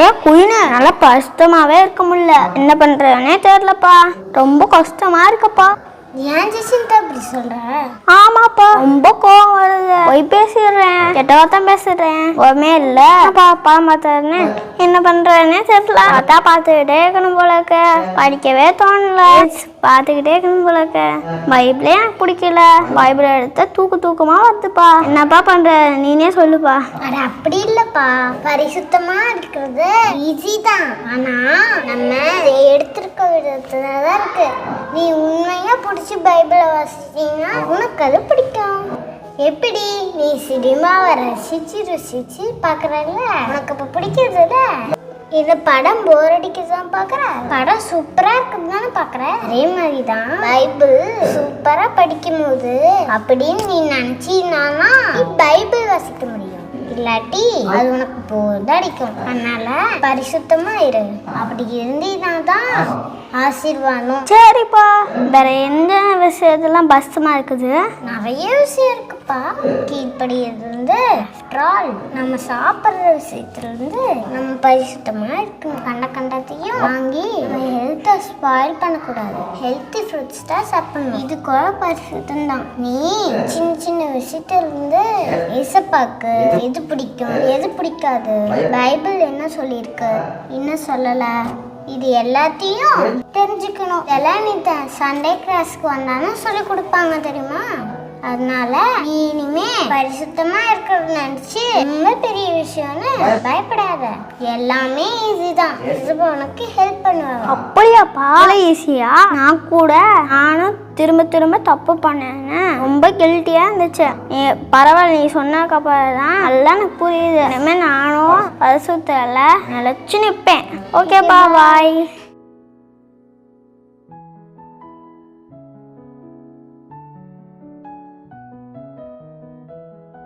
ஏ queen நல்லா கஷ்டமாவே இருக்க முடியல. என்ன பண்றேனே தெரிலப்பா ரொம்ப கஷ்டமா இருக்கப்பா. ஏன் ஜெசிந்தா அப்படி சொல்ற? ஆமாப்பா. ரொம்ப கோவம் வருது. போய் பேசிடுறேன். கெட்ட வார்த்தை பேசிடுறேன். ஒருமே இல்ல. பாப்பா மாத்தாருன்னு என்ன பண்றேனே தெரியல. பார்த்தா பார்த்துக்கிட்டே இருக்கணும் போல இருக்கு படிக்கவே தோணல. பார்த்துக்கிட்டே இருக்கணும் போல இருக்கு பைபிளே எனக்கு பிடிக்கல. பைபிள் எடுத்தா தூக்கு தூக்கமா வருதுப்பா. என்னப்பா பண்ற? நீனே சொல்லுப்பா. அட அப்படி இல்லப்பா. பரிசுத்தமா இருக்கிறது ஈஸி தான். ஆனா நம்ம எடுத்திருக்க விதத்துல தான் இருக்கு. நீ உண்மையா பிடிச்சி பைபிளை வாசிச்சிங்கன்னா உனக்கு அது பிடிக்கும். எப்படி? நீ சினிமாவை ரசிச்சு ருசிச்சு பார்க்குறல்ல? உனக்கு இப்போ பிடிக்கிறதுல? இந்த படம் போர் அடிக்குதான் பாக்குற படம் சூப்பரா இருக்குன்னு தானே பாக்குற அதே மாதிரி தான் பைபிள் சூப்பரா படிக்கும் போது அப்படின்னு நீ நினைச்சீனா நீ பைபிள் வாசிக்க முடியும். இல்லாட்டி அது உனக்கு போர் அடிக்கும். அதனால பரிசுத்தமா இரு. அப்படி இருந்தீனா தான் ஆசீர்வாதம். சரிப்பா. வேற எந்த விஷயத்தெல்லாம் பஸ்மா இருக்குது? நிறைய விஷயம் இருக்குப்பா. கீழ்ப்படியது இருந்து all நம்ம சாப்பிட்ற விஷயத்துல இருந்து நம்ம பரிசுத்தமா இருக்கணும். கண்ட கண்டத்தையும் வாங்கி ஸ்பாயில் பண்ணக்கூடாது. ஹெல்த்தி ஃப்ரூட்ஸ் தான் சாப்பிடணும். இது கூட பரிசுத்தம் தான் நீ சின்ன சின்ன விஷயத்துலேருந்து இசப்பாக்கு எது பிடிக்கும் எது பிடிக்காது? பைபிள் என்ன சொல்லியிருக்கு? என்ன சொல்லலை. இது எல்லாத்தையும் தெரிஞ்சுக்கணும். இதெல்லாம் நீ சண்டே கிளாஸ்க்கு வந்தாலும் சொல்லி கொடுப்பாங்க தெரியுமா? அதனால நீ இனிமே பரிசுத்தமா இருக்கிறது நினைச்சு ரொம்ப பெரிய விஷயம்னு பயப்படாத. எல்லாமே ஈஸி தான். இது உனக்கு ஹெல்ப் பண்ணுவாங்க அப்படியாப்பா ஈஸியா நான் கூட நானும் திரும்ப திரும்ப தப்பு பண்ணேன் ரொம்ப கில்ட்டியா இருந்துச்சு. நீ பரவாயில்ல நீ சொன்னதுக்கப்புறம் தான் நல்லா எனக்கு புரியுது. இனிமேல் நானும் பரிசுத்தல நிலச்சி நிற்பேன் ஓகேப்பா பாய்